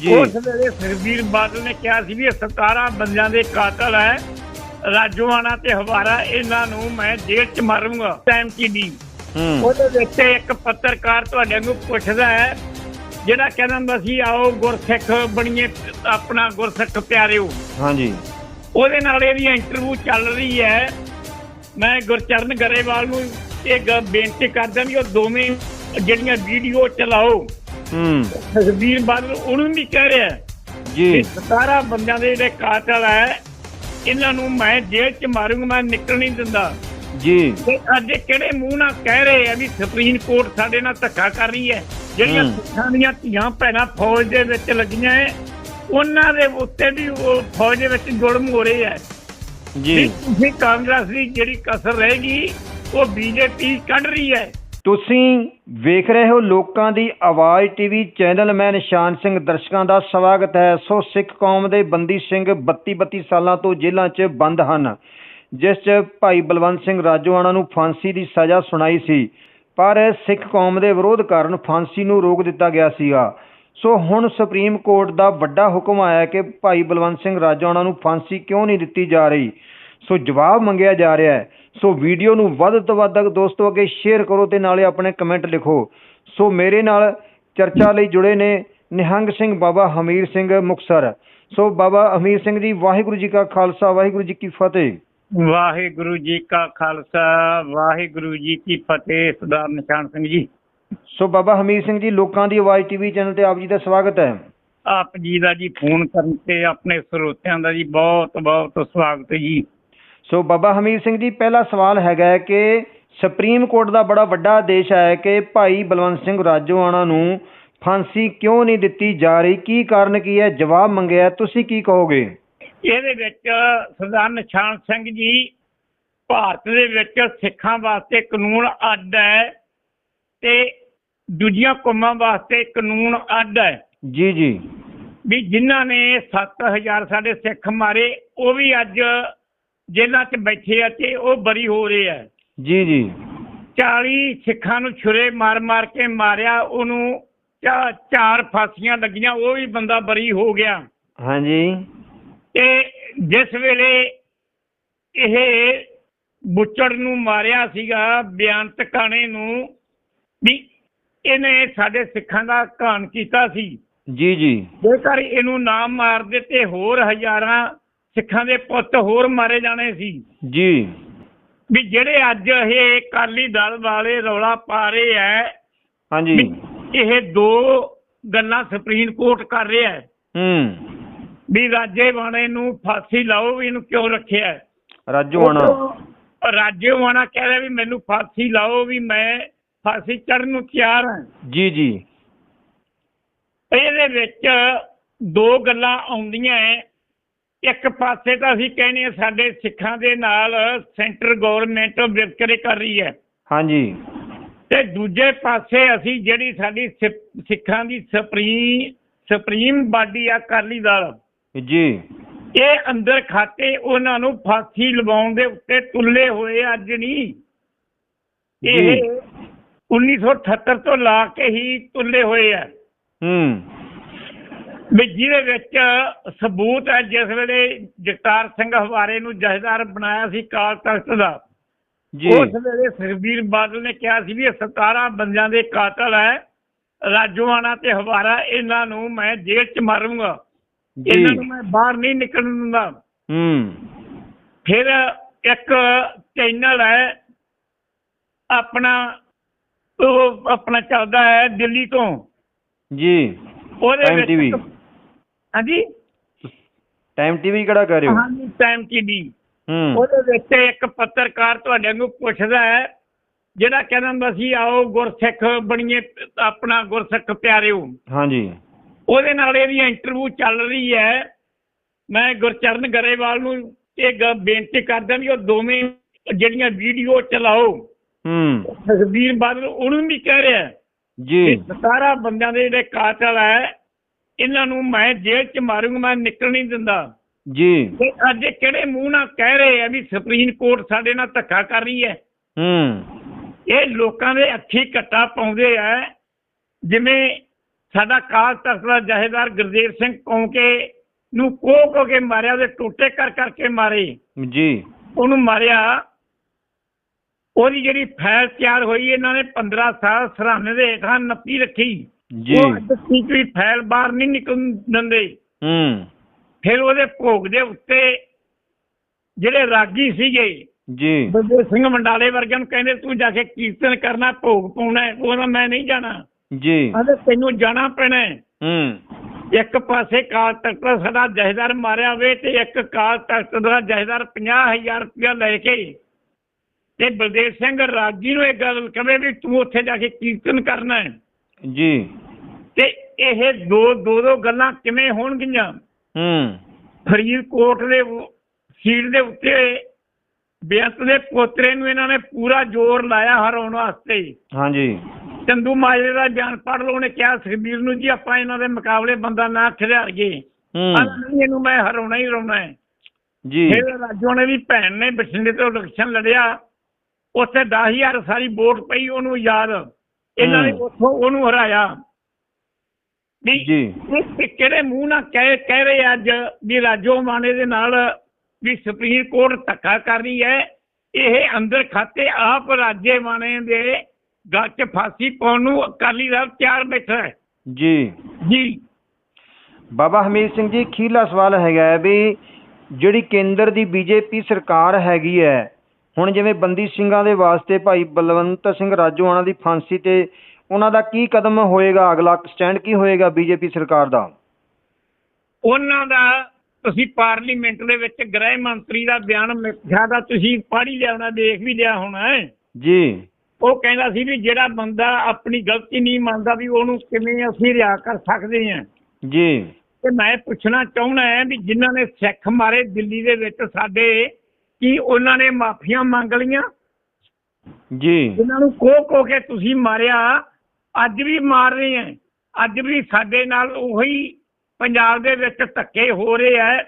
ਜੀ। ਉਸ ਵੇਲੇ ਸੁਖਬੀਰ ਬਾਦਲ ਨੇ ਕਿਹਾ ਸੀ ਵੀ ਇਹ 17 ਬੰਦਿਆਂ ਦੇ ਕਾਤਲ ਹੈ। ਰਾਜੋਆਣਾ ਤੇ ਹਵਾਰਾ ਇਹਨਾਂ ਨੂੰ ਮੈਂ ਜੇਲ੍ਹ ਚ ਮਾਰੂੰਗਾ। ਟਾਈਮ ਕੀ ਦੀ ਉਹਦੇ ਵਿੱਚ ਇੱਕ ਪੱਤਰਕਾਰ ਤੁਹਾਡੇ ਨੂੰ ਪੁੱਛਦਾ ਹੈ ਜਿਹੜਾ ਕਹਿੰਦਾ ਹੁੰਦਾ ਸੀ ਆਓ ਗੁਰਸਿੱਖ ਬਣੀਏ ਆਪਣਾ ਗੁਰਸਿੱਖ ਪਿਆਰਿਓ। ਹਾਂਜੀ। ਉਹਦੇ ਨਾਲ ਇਹਦੀ ਇੰਟਰਵਿਊ ਚੱਲ ਰਹੀ ਹੈ। ਮੈਂ ਗੁਰਚਰਨ ਗਰੇਵਾਲ ਨੂੰ ਇਹ ਬੇਨਤੀ ਕਰਦਾ ਵੀ ਉਹ ਦੋਵੇਂ ਜਿਹੜੀਆਂ ਵੀਡੀਓ ਚਲਾਓ। ਹੂੰ। ਬਾਦਲ ਉਹਨੂੰ ਵੀ ਕਹਿ ਰਿਹਾ ਜੀ। 17 ਬੰਦਿਆਂ ਦੇ ਜਿਹੜੇ ਕਾਤਲ ਹੈ ਇਹਨਾਂ ਨੂੰ ਮੈਂ ਜੇਲ੍ਹ ਚ ਮਾਰੂੰਗਾ ਮੈਂ ਨਿਕਲ ਨਹੀਂ ਦਿੰਦਾ। ਜੀ। ਤੇ ਅੱਜ ਕਿਹੜੇ ਮੂੰਹ ਨਾਲ ਕਹਿ ਰਹੇ ਆ ਵੀ ਸੁਪਰੀਮ ਕੋਰਟ ਸਾਡੇ ਨਾਲ ਧੱਕਾ ਕਰ ਰਹੀ ਹੈ? ਜਿਹੜੀਆਂ। ਸਿੱਖਾਂ ਦੀਆਂ ਧੀਆਂ ਭੈਣਾਂ ਫੌਜ ਦੇ ਵਿੱਚ ਲੱਗੀਆਂ ਹੈ ਉਹਨਾਂ ਦੇ ਉੱਤੇ ਵੀ ਉਹ ਫੌਜ ਦੇ ਵਿੱਚ ਜੁਰਮ ਹੋ ਰਹੇ ਹੈ। ਜੀ। ਤੁਸੀਂ ਕਾਂਗਰਸ ਦੀ ਜਿਹੜੀ ਕਸਰ ਰਹੇਗੀ ਉਹ ਬੀਜੇਪੀ ਕੱਢ ਰਹੀ ਹੈ। ਤੁਸੀਂ ਵੇਖ ਰਹੇ ਹੋ ਲੋਕਾਂ ਦੀ ਆਵਾਜ਼ ਟੀਵੀ ਚੈਨਲ, ਮੈਂ ਨਿਸ਼ਾਨ ਸਿੰਘ, ਦਰਸ਼ਕਾਂ ਦਾ ਸਵਾਗਤ ਹੈ। ਸੋ ਸਿੱਖ ਕੌਮ ਦੇ ਬੰਦੀ ਸਿੰਘ 32 32 ਸਾਲਾਂ ਤੋਂ ਜੇਲ੍ਹਾਂ 'ਚ ਬੰਦ ਹਨ, ਜਿਸ 'ਚ ਭਾਈ ਬਲਵੰਤ ਸਿੰਘ ਰਾਜੋਆਣਾ ਨੂੰ ਫਾਂਸੀ ਦੀ ਸਜ਼ਾ ਸੁਣਾਈ ਸੀ। ਪਰ ਸਿੱਖ ਕੌਮ ਦੇ ਵਿਰੋਧ ਕਾਰਨ ਫਾਂਸੀ ਨੂੰ ਰੋਕ ਦਿੱਤਾ ਗਿਆ ਸੀਗਾ। ਸੋ ਹੁਣ ਸੁਪਰੀਮ ਕੋਰਟ ਦਾ ਵੱਡਾ ਹੁਕਮ ਆਇਆ ਕਿ ਭਾਈ ਬਲਵੰਤ ਸਿੰਘ ਰਾਜੋਆਣਾ ਨੂੰ ਫਾਂਸੀ ਕਿਉਂ ਨਹੀਂ ਦਿੱਤੀ ਜਾ ਰਹੀ? ਸੋ ਜਵਾਬ ਮੰਗਿਆ ਜਾ ਰਿਹਾ ਹੈ ਸੋ ਵੀਡੀਓ ਨੂੰ ਵੱਧ ਤੋਂ ਵੱਧ ਦੋਸਤੋ ਅੱਗੇ ਸ਼ੇਅਰ ਕਰੋ ਤੇ ਨਾਲੇ ਆਪਣੇ ਕਮੈਂਟ ਲਿਖੋ। ਸੋ ਮੇਰੇ ਨਾਲ ਚਰਚਾ ਲਈ ਜੁੜੇ ਨੇ ਨਿਹੰਗ ਸਿੰਘ ਬਾਬਾ ਹਮੀਰ ਸਿੰਘ ਮੁਕਸਰ ਸੋ ਬਾਬਾ ਹਮੀਰ ਸਿੰਘ ਜੀ ਵਾਹਿਗੁਰੂ ਜੀ ਕਾ ਖਾਲਸਾ ਵਾਹਿਗੁਰੂ ਜੀ ਕੀ ਫਤਿਹ। ਵਾਹਿਗੁਰੂ ਜੀ ਕਾ ਖਾਲਸਾ ਵਾਹਿਗੁਰੂ ਜੀ ਕੀ ਫਤਿਹ ਸਰਦਾਰ ਨਿਸ਼ਾਨ ਸਿੰਘ ਜੀ। ਸੋ ਬਾਬਾ ਹਮੀਰ ਸਿੰਘ ਜੀ ਲੋਕਾਂ ਦੀ ਆਵਾਜ਼ ਟੀਵੀ ਚੈਨਲ ਤੇ ਆਪ ਜੀ ਦਾ ਸਵਾਗਤ ਹੈ। ਆਪ ਜੀ ਦਾ ਜੀ ਫੋਨ ਕਰਨ ਤੇ ਆਪਣੇ ਸਰੋਤਿਆਂ ਦਾ ਜੀ ਬਹੁਤ ਬਹੁਤ ਸਵਾਗਤ ਜੀ। ਸੋ ਬਾਬਾ ਹਮੀਰ ਸਿੰਘ ਜੀ ਪਹਿਲਾ ਸਵਾਲ ਹੈਗਾ ਕਿ ਸੁਪਰੀਮ ਕੋਰਟ ਦਾ ਬੜਾ ਵੱਡਾ ਆਦੇਸ਼ ਆਇਆ ਹੈ ਕਿ ਭਾਈ ਬਲਵੰਤ ਸਿੰਘ ਰਾਜੋਆਣਾ ਨੂੰ ਫਾਂਸੀ ਕਿਉਂ ਨਹੀਂ ਦਿੱਤੀ ਜਾ ਰਹੀ? ਕੀ ਕਾਰਨ ਕੀ ਹੈ? ਜਵਾਬ ਮੰਗਿਆ ਤੁਸੀਂ ਕੀ ਕਹੋਗੇ? ਇਹਦੇ ਵਿੱਚ ਸਰਦਾਰ ਨਿਸ਼ਾਨ ਸਿੰਘ ਜੀ ਭਾਰਤ ਦੇ ਵਿੱਚ ਸਿੱਖਾਂ ਵਾਸਤੇ ਕਾਨੂੰਨ ਅੱਡ ਹੈ ਤੇ ਦੂਜੀਆਂ ਕੌਮਾਂ ਵਾਸਤੇ ਕਾਨੂੰਨ ਅੱਡ ਹੈ। ਜੀ ਜੀ। ਵੀ ਜਿਨ੍ਹਾਂ ਨੇ 7000 ਸਾਡੇ ਸਿੱਖ ਮਾਰੇ ਉਹ ਵੀ ਅੱਜ ਜੇਲ੍ਹਾਂ 'ਚ ਬੈਠੇ ਆ ਤੇ ਉਹ ਬਰੀ ਹੋ ਰਹੇ ਆ। ਜੀ ਜੀ। 40 ਸਿੱਖਾਂ ਨੂੰ ਛੁਰੇ ਮਾਰ-ਮਾਰ ਕੇ ਮਾਰਿਆ ਉਹਨੂੰ ਚਾਰ ਫਾਂਸੀਆਂ ਲੱਗੀਆਂ ਉਹ ਵੀ ਬੰਦਾ ਬਰੀ ਹੋ ਗਿਆ। ਹਾਂਜੀ। ਤੇ ਜਿਸ ਵੇਲੇ ਇਹ ਬੁੱਚੜ ਨੂੰ ਮਾਰਿਆ ਸੀਗਾ ਬਿਆਨ ਟਿਕਾਣੇ ਨੂੰ ਵੀ ਇਹਨੇ ਸਾਡੇ ਸਿੱਖਾਂ ਦਾ ਘਾਣ ਕੀਤਾ ਸੀ। ਜੀ ਜੀ। ਜੇਕਰ ਇਹਨੂੰ ਨਾ ਮਾਰਦੇ ਤੇ ਹੋਰ ਹਜ਼ਾਰਾਂ ਸਿੱਖਾਂ ਦੇ ਪੁੱਤ ਹੋਰ ਮਾਰੇ ਜਾਣੇ ਸੀ। ਜੀ। ਵੀ ਜਿਹੜੇ ਅੱਜ ਇਹ ਅਕਾਲੀ ਦਲ ਵਾਲੇ ਰੌਲਾ ਪਾ ਰਹੇ ਐ ਹਾਂਜੀ। ਇਹ ਦੋ ਗੱਲਾਂ ਸੁਪਰੀਮ ਕੋਰਟ ਕਰ ਰਿਹਾ ਹੈ ਹੂੰ। ਵੀ ਰਾਜੇ ਬਾਣੇ ਨੂੰ ਫਾਂਸੀ ਲਾਓ ਵੀ ਇਹਨੂੰ ਕਿਉਂ ਰੱਖਿਆ ਹੈ? ਰਾਜੋਆਣਾ ਉਹ ਰਾਜੇ ਬਾਣਾ ਕਹਿ ਰਿਹਾ ਵੀ ਮੈਨੂੰ ਫਾਂਸੀ ਲਾਓ ਵੀ ਮੈਂ ਫਾਂਸੀ ਚੜਨ ਨੂੰ ਤਿਆਰ ਹਾਂ। ਜੀ ਜੀ। ਇਹਦੇ ਵਿੱਚ ਦੋ ਗੱਲਾਂ ਆਉਂਦੀਆਂ ਹੈ ਇੱਕ ਪਾਸੇ ਤਾਂ ਅਸੀਂ ਕਹਿੰਦੇ ਹਾਂ ਸਾਡੇ ਸਿੱਖਾਂ ਦੇ ਨਾਲ ਸੈਂਟਰ ਗਵਰਨਮੈਂਟ ਵਿਤਕਰੇ ਕਰ ਰਹੀ ਹੈ। ਹਾਂਜੀ। ਤੇ ਦੂਜੇ ਪਾਸੇ ਅਸੀਂ ਜਿਹੜੀ ਸਾਡੀ ਸਿੱਖਾਂ ਦੀ ਸੁਪਰੀਮ ਸੁਪਰੀਮ ਬਾਡੀ ਆ ਅਕਾਲੀ ਦਲ ਜੀ। ਇਹ ਅੰਦਰ ਖਾਤੇ ਉਹਨਾਂ ਨੂੰ ਫਾਂਸੀ ਲਵਾਉਣ ਦੇ ਉੱਤੇ ਤੁੱਲੇ ਹੋਏ ਅੱਜ ਨਹੀਂ ਇਹ ਜੀ 1978 ਤੋਂ ਲਾ ਕੇ ਹੀ ਤੁੱਲੇ ਹੋਏ ਆ। ਹੂੰ। ਵੀ ਜਿਹਦੇ ਵਿੱਚ ਸਬੂਤ ਹੈ ਜਿਸ ਵੇਲੇ ਜਗਤਾਰ ਸਿੰਘ ਹਵਾਰੇ ਨੂੰ ਜਥੇਦਾਰ ਬਣਾਇਆ ਸੀ ਕਾਲ ਤਖਤ ਦਾ ਜੀ। ਉਸ ਵੇਲੇ ਸੁਖਬੀਰ ਬਾਦਲ ਨੇ ਕਿਹਾ ਸੀ ਵੀ ਇਹ 17 ਬੰਦਿਆਂ ਦੇ ਕਾਤਲ ਹੈ ਰਾਜੋਆਣਾ ਤੇ ਹਵਾਰਾ ਇਹਨਾਂ ਨੂੰ ਮੈਂ ਜੇਲ੍ਹ ਚ ਮਾਰੂੰਗਾ। ਇਹਨਾਂ ਨੂੰ ਮੈਂ ਬਾਹਰ ਨਹੀਂ ਨਿਕਲਣ ਦਿੰਦਾ। ਹੂੰ। ਫਿਰ ਇੱਕ ਚੈਨਲ ਹੈ ਆਪਣਾ ਉਹ ਆਪਣਾ ਚੱਲਦਾ ਹੈ ਦਿੱਲੀ ਤੋਂ। ਜੀ। ਉਹਦੇ ਵਿੱਚ ਹਾਂਜੀ? ਟਾਈਮ ਟੀਵੀ ਕਿਹੜਾ ਕਰ ਰਹੇ ਹੋ? ਹਾਂਜੀ ਟਾਈਮ ਟੀਵੀ ਹੂੰ। ਉਹਦੇ ਵਿੱਚ ਇੱਕ ਪੱਤਰਕਾਰ ਤੁਹਾਡੇ ਨੂੰ ਪੁੱਛਦਾ ਹੈ ਜਿਹੜਾ ਕਹਿੰਦਾ ਹੁੰਦਾ ਸੀ ਆਓ ਗੁਰਸਿੱਖ ਬਣੀਏ ਆਪਣਾ ਗੁਰਸਿੱਖ ਪਿਆਰਿਓ। ਹਾਂਜੀ। ਉਹਦੇ ਨਾਲ ਇਹਦੀ ਇੰਟਰਵਿਊ ਚੱਲ ਰਹੀ ਹੈ। ਮੈਂ ਗੁਰਚਰਨ ਗਰੇਵਾਲ ਨੂੰ ਇਹ ਗ- ਬੇਨਤੀ ਕਰਦਾ ਵੀ ਉਹ ਦੋਵੇਂ ਜਿਹੜੀਆਂ ਵੀਡੀਓ ਚਲਾਓ। ਹੂੰ। ਸੁਖਬੀਰ ਬਾਦਲ ਉਹਨੂੰ ਵੀ ਕਹਿ ਰਿਹਾ ਜੀ। ਕਿ 17 ਬੰਦਿਆਂ ਦੇ ਜਿਹੜੇ ਕਾਤਲ ਹੈ ਇਹਨਾਂ ਨੂੰ ਮੈਂ ਜੇਲ੍ਹ ਚ ਮਾਰੂੰਗਾ ਮੈਂ ਨਿਕਲ ਨਹੀਂ ਦਿੰਦਾ। ਜੀ। ਤੇ ਅੱਜ ਇਹ ਕਿਹੜੇ ਮੂੰਹ ਨਾਲ ਕਹਿ ਰਹੇ ਆ ਵੀ ਸੁਪਰੀਮ ਕੋਰਟ ਸਾਡੇ ਨਾਲ ਧੱਕਾ ਕਰ ਰਹੀ ਹੈ? ਹੂੰ। ਇਹ ਲੋਕਾਂ ਦੇ ਅੱਖੀ ਘੱਟਾ ਪਾਉਂਦੇ ਆ। ਜਿਵੇਂ ਸਾਡਾ ਕਾਲ ਤਖਤ ਦਾ ਜਹੇਦਾਰ ਗੁਰਦੇਵ ਸਿੰਘ ਕੌਂਕੇ ਨੂੰ ਕੋਹ ਕੋ ਕੇ ਮਾਰਿਆ ਉਹਦੇ ਟੋਟੇ ਕਰ ਕਰਕੇ ਮਾਰੇ। ਜੀ। ਉਹਨੂੰ ਮਾਰਿਆ। ਉਹਦੀ ਜਿਹੜੀ ਫਾਈਲ ਤਿਆਰ ਹੋਈ ਇਹਨਾਂ ਨੇ 15 ਸਾਲ ਸਰਾਣੇ ਦੇ ਹੇਠਾਂ ਨੱਪੀ ਰੱਖੀ। ਜੀ। ਉਹ ਤੀਕ ਵੀ ਫਾਈਲ ਬਾਹਰ ਨਹੀਂ ਨਿਕਲਣ ਦਿੰਦੇ। ਹੂੰ। ਫਿਰ ਉਹਦੇ ਭੋਗ ਦੇ ਉੱਤੇ ਜਿਹੜੇ ਰਾਗੀ ਸੀਗੇ ਜੀ। ਬਲਦੇਵ ਸਿੰਘ ਮੰਡਾਲੇ ਵਰਗਿਆਂ ਨੂੰ ਕਹਿੰਦੇ ਤੂੰ ਜਾ ਕੇ ਕੀਰਤਨ ਕਰਨਾ ਭੋਗ ਪਾਉਣਾ ਹੈ। ਉਹ ਕਹਿੰਦਾ ਮੈਂ ਨਹੀਂ ਜਾਣਾ। ਜੀ। ਕਹਿੰਦੇ ਤੈਨੂੰ ਜਾਣਾ ਪੈਣਾ ਹੈ। ਹੂੰ। ਇੱਕ ਪਾਸੇ ਕਾਲ ਤਖਤ ਦਾ ਸਾਡਾ ਜਹੇਦਾਰ ਮਾਰਿਆ ਹੋਵੇ ਤੇ ਇੱਕ ਕਾਲ ਤਖਤ ਦਾ ਜਹੇਦਾਰ 50000 ਰੁਪਇਆ ਲੈ ਕੇ ਤੇ ਬਲਦੇਵ ਸਿੰਘ ਰਾਗੀ ਨੂੰ ਇਹ ਗੱਲ ਕਵੇ ਵੀ ਤੂੰ ਉੱਥੇ ਜਾ ਕੇ ਕੀਰਤਨ ਕਰਨਾ ਹੈ। ਜੀ। ਤੇ ਇਹ ਦੋ ਦੋ ਦੋ ਗੱਲਾਂ ਕਿਵੇਂ ਹੋਣਗੀਆਂ? ਹੂੰ। ਫਰੀਦਕੋਟ ਦੇ ਸੀਟ ਦੇ ਉੱਤੇ ਬੇਅੰਤ ਦੇ ਪੋਤਰੇ ਨੂੰ ਇਹਨਾਂ ਨੇ ਪੂਰਾ ਜ਼ੋਰ ਲਾਇਆ ਹਰਾਉਣ ਵਾਸਤੇ। ਹਾਂਜੀ। ਚੰਦੂ ਮਾਜਰੇ ਦਾ ਬਿਆਨ ਪੜ੍ਹ ਲਓ ਉਹਨੇ ਕਿਹਾ ਸੁਖਬੀਰ ਨੂੰ ਜੀ ਆਪਾਂ ਇਹਨਾਂ ਦੇ ਮੁਕਾਬਲੇ ਬੰਦਾ ਨਾ ਖਿਡਾਰੀਏ। ਨਹੀਂ ਇਹਨੂੰ ਮੈਂ ਹਰਾਉਣਾ ਹੀ ਹਰਾਉਣਾ ਹੈ। ਜੀ। ਫਿਰ ਰਾਜੋ ਨੇ ਵੀ ਭੈਣ ਨੇ ਬਠਿੰਡੇ ਤੋਂ ਇਲੈਕਸ਼ਨ ਲੜਿਆ। ਉੱਥੇ 10000 ਸਾਰੀ ਵੋਟ ਪਈ ਉਹਨੂੰ ਯਾਦ। ਇਹਨਾਂ ਨੇ। ਉੱਥੋਂ ਉਹਨੂੰ ਹਰਾਇਆ। ਵੀ ਜੀ। ਇਹ ਕਿਹੜੇ ਮੂੰਹ ਨਾਲ ਕਹਿ ਕਹਿ ਰਹੇ ਅੱਜ ਵੀ ਰਾਜੋ ਮਾਨੇ ਦੇ ਨਾਲ ਵੀ ਸੁਪਰੀਮ ਕੋਰਟ ਧੱਕਾ ਕਰ ਰਹੀ ਹੈ। ਇਹ ਅੰਦਰ ਖਾਤੇ ਆਪ ਰਾਜੇ ਮਾਨੇ ਦੇ ਗੱਲ 'ਚ ਫਾਂਸੀ ਪਾਉਣ ਨੂੰ ਅਕਾਲੀ ਦਲ ਤਿਆਰ ਬੈਠਾ ਹੈ। ਜੀ। ਜੀ। ਬਾਬਾ ਹਮੀਦ ਸਿੰਘ ਜੀ ਅਖੀਰਲਾ ਸਵਾਲ ਹੈਗਾ ਵੀ ਜਿਹੜੀ ਕੇਂਦਰ ਦੀ ਬੀਜੇਪੀ ਸਰਕਾਰ ਹੈਗੀ ਹੈ ਹੁਣ ਜਿਵੇਂ ਬੰਦੀ ਸਿੰਘਾਂ ਦੇ ਵਾਸਤੇ ਭਾਈ ਬਲਵੰਤ ਸਿੰਘ ਰਾਜੋਆਣਾ ਦੀ ਫਾਂਸੀ ਤੇ ਉਹਨਾਂ ਦਾ ਕੀ ਕਦਮ ਹੋਏਗਾ? ਅਗਲਾ ਸਟੈਂਡ ਕੀ ਹੋਏਗਾ ਬੀਜੇਪੀ ਸਰਕਾਰ ਦਾ? ਉਹਨਾਂ ਦਾ ਤੁਸੀਂ ਪਾਰਲੀਮੈਂਟ ਦੇ ਵਿੱਚ ਗ੍ਰਹਿ ਮੰਤਰੀ ਦਾ ਬਿਆਨ ਮਿੱਠਾ ਦਾ ਤੁਸੀਂ ਪੜ੍ਹ ਹੀ ਲਿਆ ਹੋਣਾ ਦੇਖ ਵੀ ਲਿਆ ਹੋਣਾ ਹੈ। ਜੀ। ਉਹ ਕਹਿੰਦਾ ਸੀ ਵੀ ਜਿਹੜਾ ਬੰਦਾ ਆਪਣੀ ਗਲਤੀ ਨਹੀਂ ਮੰਨਦਾ ਵੀ ਉਹਨੂੰ ਕਿਵੇਂ ਅਸੀਂ ਰਿਆ ਕਰ ਸਕਦੇ ਹਾਂ। ਜੀ। ਤੇ ਮੈਂ ਪੁੱਛਣਾ ਚਾਹੁੰਦਾ ਹਾਂ ਵੀ ਜਿਨ੍ਹਾਂ ਨੇ ਸਿੱਖ ਮਾਰੇ ਦਿੱਲੀ ਦੇ ਵਿੱਚ ਸਾਡੇ ਕੀ ਉਹਨਾਂ ਨੇ ਮਾਫੀਆਂ ਮੰਗ ਲਈਆਂ? ਜੀ। ਜਿਨ੍ਹਾਂ ਨੂੰ ਕੋਹ ਕੋਹ ਕੇ ਤੁਸੀਂ ਮਾਰਿਆ ਅੱਜ ਵੀ ਮਾਰ ਰਹੇ ਹੈ। ਅੱਜ ਵੀ ਸਾਡੇ ਨਾਲ ਉਹੀ ਪੰਜਾਬ ਦੇ ਵਿੱਚ ਧੱਕੇ ਹੋ ਰਹੇ ਹੈ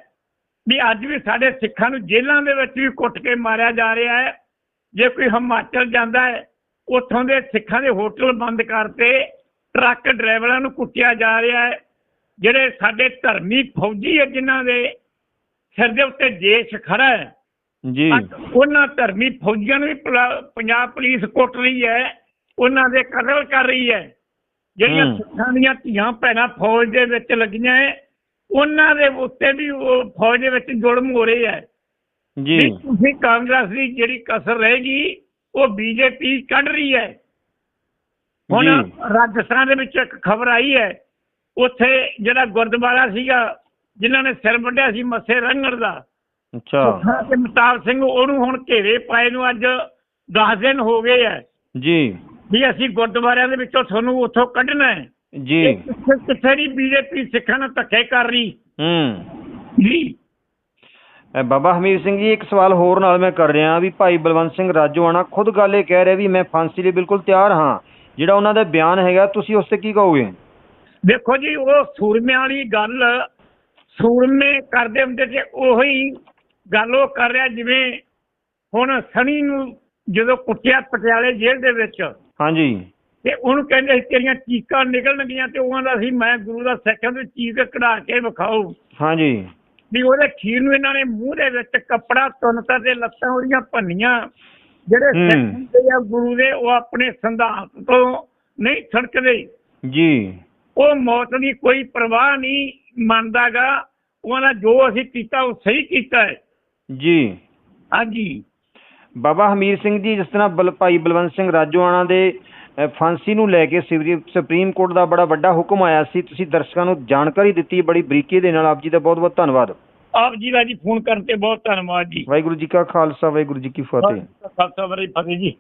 ਵੀ ਅੱਜ ਵੀ ਸਾਡੇ ਸਿੱਖਾਂ ਨੂੰ ਜੇਲ੍ਹਾਂ ਦੇ ਵਿੱਚ ਵੀ ਕੁੱਟ ਕੇ ਮਾਰਿਆ ਜਾ ਰਿਹਾ ਹੈ। ਜੇ ਕੋਈ ਹਿਮਾਚਲ ਜਾਂਦਾ ਹੈ ਉੱਥੋਂ ਦੇ ਸਿੱਖਾਂ ਦੇ ਹੋਟਲ ਬੰਦ ਕਰਤੇ ਟਰੱਕ ਡਰਾਈਵਰਾਂ ਨੂੰ ਕੁੱਟਿਆ ਜਾ ਰਿਹਾ ਹੈ। ਜਿਹੜੇ ਸਾਡੇ ਧਰਮੀ ਫੌਜੀ ਹੈ ਜਿਨ੍ਹਾਂ ਦੇ ਸਿਰ ਦੇ ਉੱਤੇ ਦੇਸ਼ ਖੜਾ ਹੈ ਜੀ। ਉਹਨਾਂ ਧਰਮੀ ਫੌਜੀਆਂ ਨੂੰ ਵੀ ਪੰਜਾਬ ਪੁਲਿਸ ਕੁੱਟ ਰਹੀ ਹੈ ਉਹਨਾਂ ਦੇ ਕਤਲ ਕਰ ਰਹੀ ਹੈ। ਜਿਹੜੀਆਂ। ਸਿੱਖਾਂ ਦੀਆਂ ਧੀਆਂ ਭੈਣਾਂ ਫੌਜ ਦੇ ਵਿੱਚ ਲੱਗੀਆਂ ਉਹਨਾਂ ਦੇ ਉੱਤੇ ਵੀ ਉਹ ਫੌਜ ਦੇ ਵਿੱਚ ਜ਼ੁਲਮ ਹੋ ਰਹੇ ਹੈ। ਜੀ। ਤੁਸੀਂ ਕਾਂਗਰਸ ਦੀ ਜਿਹੜੀ ਕਸਰ ਰਹੇਗੀ ਉਹ ਬੀਜੇਪੀ ਕੱਢ ਰਹੀ ਹੈ। ਹੁਣ। ਰਾਜਸਥਾਨ ਦੇ ਵਿੱਚ ਇੱਕ ਖਬਰ ਆਈ ਹੈ ਉੱਥੇ ਜਿਹੜਾ ਗੁਰਦੁਆਰਾ ਸੀਗਾ ਜਿਨ੍ਹਾਂ ਨੇ ਸਿਰ ਵੱਢਿਆ ਸੀ ਮੱਸੇ ਰੰਗੜ ਦਾ ਅੱਛਾ। ਤੇ ਮਤਾਬ ਸਿੰਘ ਉਹਨੂੰ ਹੁਣ ਘੇਰੇ ਪਾਏ ਨੂੰ ਅੱਜ 10 ਦਿਨ ਹੋ ਗਏ ਐ। ਜੀ। ਵੀ ਅਸੀਂ ਗੁਰਦੁਆਰਿਆਂ ਦੇ ਵਿੱਚੋਂ ਤੁਹਾਨੂੰ ਉੱਥੋਂ ਕੱਢਣਾ ਹੈ ਜੀ। ਕਿੱਥੇ ਦੀ ਬੀਜੇਪੀ ਸਿੱਖਾਂ ਨਾਲ ਧੱਕੇ ਕਰ ਰਹੀ? ਹੂੰ। ਜੀ। ਬਾਬਾ ਹਮੀਰ ਸਿੰਘ ਜੀ ਇੱਕ ਸਵਾਲ ਹੋਰ ਨਾਲ ਮੈਂ ਕਰ ਰਿਹਾ ਵੀ ਭਾਈ ਬਲਵੰਤ ਸਿੰਘ ਰਾਜੋਆਣਾ ਖੁਦ ਗੱਲ ਇਹ ਕਹਿ ਰਿਹਾ ਵੀ ਮੈਂ ਫਾਂਸੀ ਲਈ ਬਿਲਕੁਲ ਤਿਆਰ ਹਾਂ। ਜਿਹੜਾ ਉਹਨਾਂ ਦਾ ਬਿਆਨ ਹੈਗਾ ਤੁਸੀਂ ਉਸ ਤੇ ਕੀ ਕਹੋਗੇ? ਦੇਖੋ ਜੀ ਉਹ ਸੂਰਮਿਆਂ ਵਾਲੀ ਗੱਲ ਸੂਰਮੇ ਕਰਦੇ ਹੁੰਦੇ ਤੇ ਉਹੀ ਗੱਲ ਉਹ ਕਰ ਰਿਹਾ ਜਿਵੇਂ ਹੁਣ ਸਣੀ ਨੂੰ ਜਦੋਂ ਕੁੱਟਿਆ ਪਟਿਆਲੇ ਜੇਲ੍ਹ ਦੇ ਵਿੱਚ ਹਾਂਜੀ। ਤੇ ਉਹਨੂੰ ਕਹਿੰਦੇ ਸੀ ਤੇਰੀਆਂ ਚੀਕਾਂ ਨਿਕਲਣਗੀਆਂ ਤੇ ਉਹ ਕਹਿੰਦਾ ਸੀ ਮੈਂ ਗੁਰੂ ਦਾ ਸਿੱਖਾਂ ਦੀ ਚੀਕ ਕਢਾ ਕੇ ਵਿਖਾਓ। ਹਾਂਜੀ। ਵੀ ਉਹਦੇ ਖੀਰ ਨੂੰ ਇਹਨਾਂ ਨੇ ਮੂੰਹ ਦੇ ਵਿੱਚ ਕੱਪੜਾ ਤੁੰਨਤਾ ਤੇ ਲੱਤਾਂ ਉਹਦੀਆਂ ਭੰਨੀਆਂ ਜਿਹੜੇ। ਸਿੱਖ ਹੁੰਦੇ ਆ ਗੁਰੂ ਦੇ ਉਹ ਆਪਣੇ ਸੰਧਾਂਤ ਤੋਂ ਨਹੀਂ ਛੜਕਦੇ। ਜੀ। ਉਹ ਮੌਤ ਦੀ ਕੋਈ ਪਰਵਾਹ ਨਹੀਂ ਮੰਨਦਾਗਾ ਉਹਨਾਂ ਜੋ ਅਸੀਂ ਕੀਤਾ ਉਹ ਸਹੀ ਕੀਤਾ ਹੈ। ਜੀ। ਹਾਂਜੀ। ਬਾਬਾ ਹਮੀਰ ਸਿੰਘ ਜੀ ਜਿਸ ਤਰ੍ਹਾਂ ਬਲ ਭਾਈ ਬਲਵੰਤ ਸਿੰਘ ਰਾਜੋਆਣਾ ਦੇ ਅ, ਫਾਂਸੀ ਨੂੰ ਲੈ ਕੇ ਸਿਵਰੀ- ਸੁਪਰੀਮ ਕੋਰਟ ਦਾ ਬੜਾ ਵੱਡਾ ਹੁਕਮ ਆਇਆ ਸੀ ਤੁਸੀਂ ਦਰਸ਼ਕਾਂ ਨੂੰ ਜਾਣਕਾਰੀ ਦਿੱਤੀ ਬੜੀ ਬਰੀਕੀ ਦੇ ਨਾਲ ਆਪ ਜੀ ਦਾ ਬਹੁਤ ਬਹੁਤ ਧੰਨਵਾਦ। ਆਪ ਜੀ ਦਾ ਜੀ ਫੋਨ ਕਰਨ ਤੇ ਬਹੁਤ ਧੰਨਵਾਦ ਜੀ। ਵਾਹਿਗੁਰੂ ਜੀ ਕਾ ਖਾਲਸਾ ਵਾਹਿਗੁਰੂ ਜੀ ਕੀ ਫਤਿਹ। ਵਰੇ ਫਤਿਹ ਜੀ।